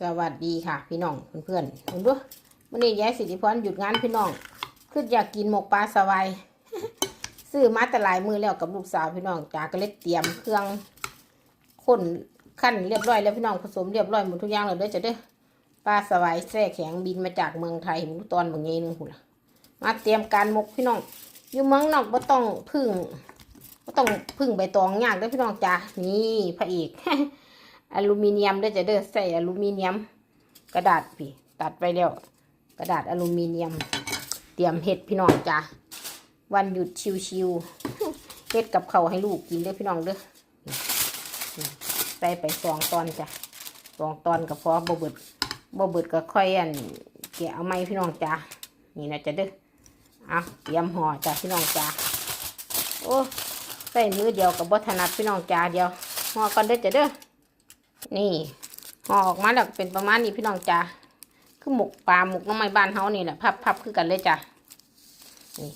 สวัสดีค่ะ พี่น้องเพื่อนๆคุณดูวันนี้ยายสิทธิพรหยุดงานพี่น้องคืออยากกินหมกปลาสวายซื้อมาแต่หลายมือแล้วกับลูกสาวพี่น้องจากก็เลยเตรียมเครื่องข้นขั้นเรียบร้อยแล้วพี่น้องผสมเรียบร้อยหมดทุกอย่างเลยเด้อจะเด้อปลาสวายแช่แข็งบินมาจากเมืองไทยมันตอนบางงี้นึงคุณล่ะมาเตรียมการหมกพี่น้องอยู่เมืองนอกบ่ต้องพึ่งบ่ต้องพึ่งใบตองยากเด้อพี่น้องจ้านี่พระเอก อลูมิเนียมได้อจะเด้อใส่อลูมิเนียม กระดาษพี่ ตัดไปแล้ว กระดาษอลูมิเนียม เตรียมเห็ดพี่น้องจ้ะวันหยุดชิวๆเฮ็ดกับเขาให้ลูกกินเด้อพี่น้องเด้อใส่ไปสองตอนจ้ะสองตอนก็พอบ่เบิดบ่เบิดก็ค่อยอันแกะเอาไม้พี่น้องจ้ะนี่นะจะเด้อเอาเตรียมห่อจ้ะพี่น้องจ้ะโอ้ใส่มือเดียวกับบ่ถนัดพี่น้องจ้ะเดียวห่อก่อนเด้อจ้ะเด้อ นี่ห่อออกมาแล้วเป็นประมาณนี้พี่น้องจ้าคือหมกปลาหมกน้ำไม้บ้านเฮานี่แหละพับพับคือกันเลยจ้ะนี่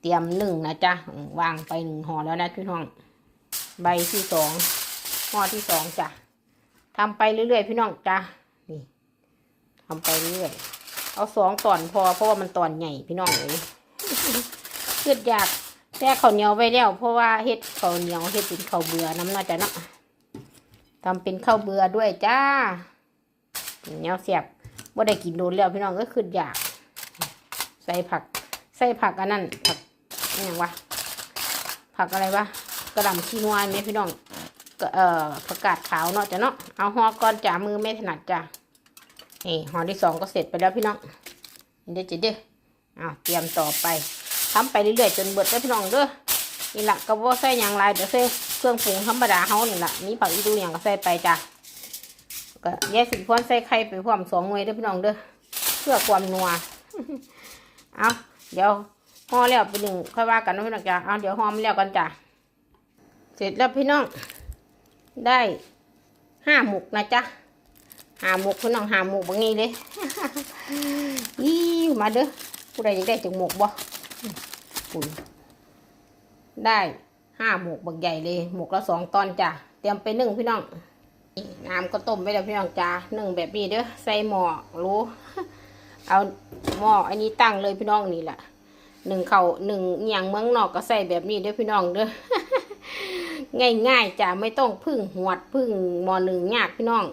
เตรียมหนึ่งนะจ้ะวางไปหนึ่งห่อแล้วนะพี่น้อง ใบที่สองห่อที่สองจ้ะทำไปเรื่อยๆพี่น้องจ้ะนี่ทำไปเรื่อยๆเอาสองตอนพอเพราะว่ามันตอนใหญ่พี่น้องเลยเกิดอยากแช่ข้าวเหนียวไว้แล้วเพราะว่าเฮ็ดข้าวเหนียวเฮ็ดเป็นข้าวเบื่อน้ำน่าจะเนาะ ทำเป็นข้าวเบื่อด้วยจ้าเนี้ยเสียบว่าได้กินโดนแล้วพี่น้องก็คืออยาก ใส่ผัก ใส่ผักอันนั้นผักอย่างวะผักอะไรวะกระหล่ำชีนวายไหมพี่น้องเอ่อผักกาดขาวเนาะจ้ะเนาะเอาห่อก่อนจ้ามือไม่ถนัดจ้านี่ห่อที่สองก็เสร็จไปแล้วพี่น้องเดี๋ยวจะเด้อเอาเตรียมต่อไปทำไปเรื่อยๆจนเบิดแล้วพี่น้องเด้อนี่หละก็บ่ใส่ยังไรเดี๋ยวใส่ เครื่องปรุงธรรมดาเฮานี่แหละมีผักอีดูอย่างก็ใส่ไปจ้ะก็แยกสิพรใส่ไข่ไปพร้อมสองหน่วยเด้อพี่น้องเด้อเพื่อความนัวเอาเดี๋ยวห่อแล้วไปหนึ่งค่อยว่ากันนะพี่น้องจ้ะเอาเดี๋ยวห่อมแล้วกันจ้ะเสร็จแล้วพี่น้องได้ห้าหมกนะจ๊ะห้าหมกพี่น้องห้าหมกบางนี้เลยอีมาเด้อผู้ใดอยากได้จังหมกบ่ปุ่นได้ ห้าหมกบักใหญ่เลยหมกละสองตอนจ้ะเตรียมไปนึ่งพี่น้องน้ำก็ต้มไปแล้วพี่น้องจ้านึ่งแบบนี้เด้อใส่หม้อรู้เอาหม้ออันนี้ตั้งเลยพี่น้องนี่แหละหนึ่งเขาหนึ่งอหย่างเมืองนอกก็ใส่แบบนี้เด้อพี่น้องเด้อง่ายๆจ้ะไม่ต้องพึ่งหวดพึ่งหม้อหนึ่งยากพี่น้อง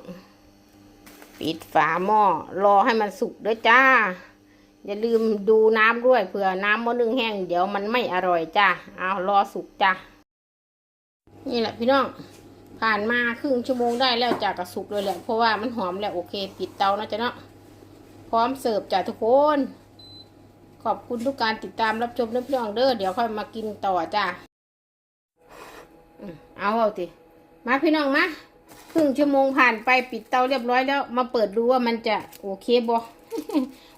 ปิดฝาหม้อรอให้มันสุกเด้อจ้า อย่าลืมดูน้ำด้วยเผื่อน้ำมะนึ่งแห้งเดี๋ยวมันไม่อร่อยจ้าเอารอสุกจ้า นี่แหละพี่น้องผ่านมาครึ่งชั่วโมงได้แล้วจากกระสุกเลยแหละเพราะว่ามันหอมแล้วโอเค ปิดเตานะจ๊ะเนาะพร้อมเสิร์ฟจ้าทุกคน ขอบคุณทุกการติดตามรับชมนะพี่น้องเด้อเดี๋ยวค่อยมากินต่อจ้าอืมเอาเอาสิมาพี่น้องมาครึ่งชั่วโมงผ่านไปปิดเตาเรียบร้อยแล้ว มาเปิดดูว่ามันจะโอเคบ่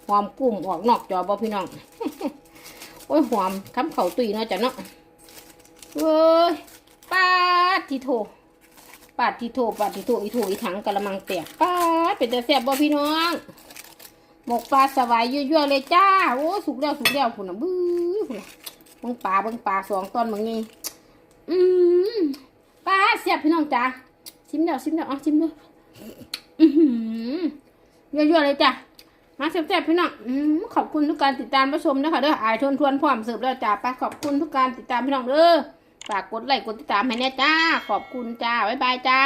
หอมกลุ่มออกนอกจอบ่พี่น้องโอ้ยหอมคำเข่าตุยเนาะจ้ะเนาะเว้ย ปาดทีโทปาดทีโทปาดทีโทอีโทอีถังกะละมังแตกปาดเป็นแต่แซ่บบ่พี่น้องหมกปลาสวายยั่วๆเลยจ้าโอ้สุกแล้วสุกแล้วพุ่นน่ะบื้อพุ่นะบิ่งปลาบิ่งปลาสองตอนบางนี้อืมปลาแซ่บพี่น้องจ้าชิมแล้วชิมแล้วอะชิมด้วยอือหือยั่วๆเลยจ้ามาแซ่บๆพี่น้องอืมขอบคุณทุกการติดตามรับชมนะคะเด้ออายทวนทวนพร้อมเสิร์ฟแล้วจ้าไปขอบคุณทุกการติดตามพี่น้องเด้อ ฝากกดไลค์กดติดตามให้แน่จ้า ขอบคุณจ้า บ๊ายบายจ้า